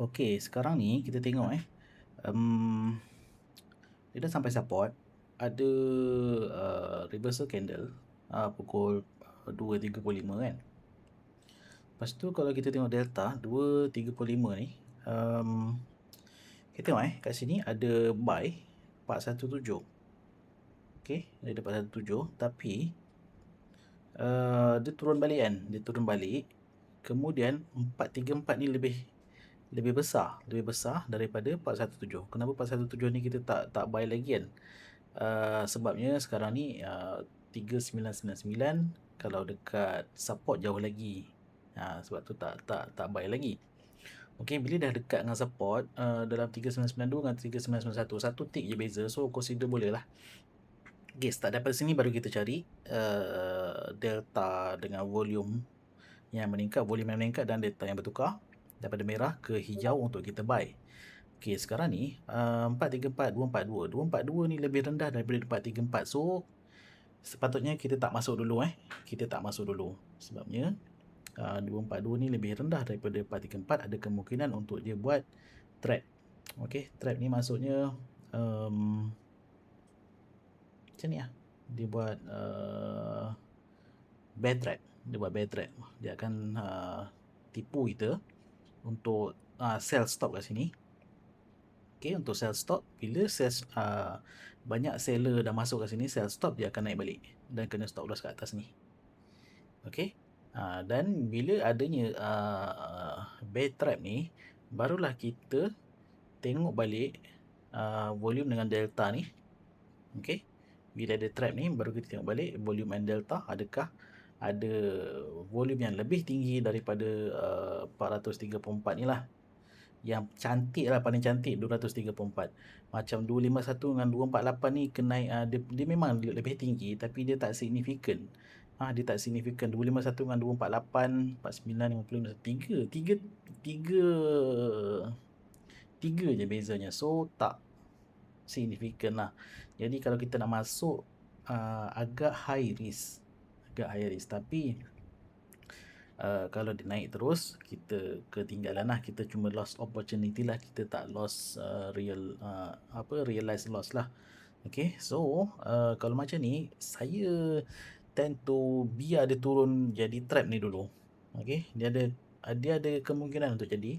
Okey, sekarang ni kita tengok eh. Um, dia dah sampai support. Ada uh, reversal candle uh, pukul 2.35 kan. Lepas tu kalau kita tengok delta 2.35 ni. Um, kita tengok eh kat sini ada buy 417. Okey, ada 417 tapi uh, dia turun balik kan. Dia turun balik. Kemudian 434 ni lebih lebih besar, lebih besar daripada 417. Kenapa 417 ni kita tak tak buy lagi kan? Uh, sebabnya sekarang ni uh, 3999 kalau dekat support jauh lagi. Ha, sebab tu tak tak tak buy lagi. Okey, bila dah dekat dengan support uh, dalam 3992 dengan 3991, satu tick je beza. So consider boleh lah. Okey, start daripada sini baru kita cari uh, delta dengan volume yang meningkat, volume yang meningkat dan delta yang bertukar daripada merah ke hijau untuk kita buy. Okey, sekarang ni uh, 434 242. 242 ni lebih rendah daripada 434. So sepatutnya kita tak masuk dulu eh. Kita tak masuk dulu. Sebabnya uh, 242 ni lebih rendah daripada 434 ada kemungkinan untuk dia buat trap. Okey, trap ni maksudnya um, macam ni lah. Dia buat uh, bad trap. Dia buat bad trap. Dia akan uh, tipu kita untuk uh, sell stop kat sini. Okay, untuk sell stop, bila sell, uh, banyak seller dah masuk kat sini, sell stop dia akan naik balik dan kena stop loss kat atas ni. Okay, uh, dan bila adanya uh, bear trap ni, barulah kita tengok balik uh, volume dengan delta ni. Okay, bila ada trap ni, baru kita tengok balik volume and delta adakah ada volume yang lebih tinggi daripada uh, 434 ni lah. Yang cantik lah paling cantik 234 macam 251 dengan 248 ni kenai uh, dia, dia memang lebih tinggi tapi dia tak signifikan ah dia tak signifikan 251 dengan 248 49 50 3 3 3 tiga je bezanya. So tak signifikan lah. Jadi kalau kita nak masuk uh, agak high risk agak high risk. Tapi uh, kalau dia naik terus kita ketinggalan lah. Kita cuma lost opportunity lah. Kita tak lost uh, real uh, apa realize loss lah. Okay so uh, kalau macam ni saya tend to biar dia turun jadi trap ni dulu. Okay dia ada dia ada kemungkinan untuk jadi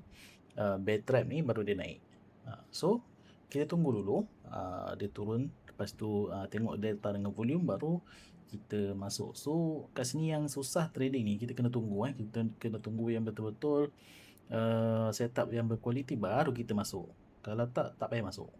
uh, bad trap ni baru dia naik. Uh, so kita tunggu dulu. Uh, dia turun lepas tu uh, tengok delta dengan volume baru kita masuk. So kat sini yang susah trading ni kita kena tunggu eh. Kita kena tunggu yang betul-betul uh, setup yang berkualiti baru kita masuk. Kalau tak tak payah masuk.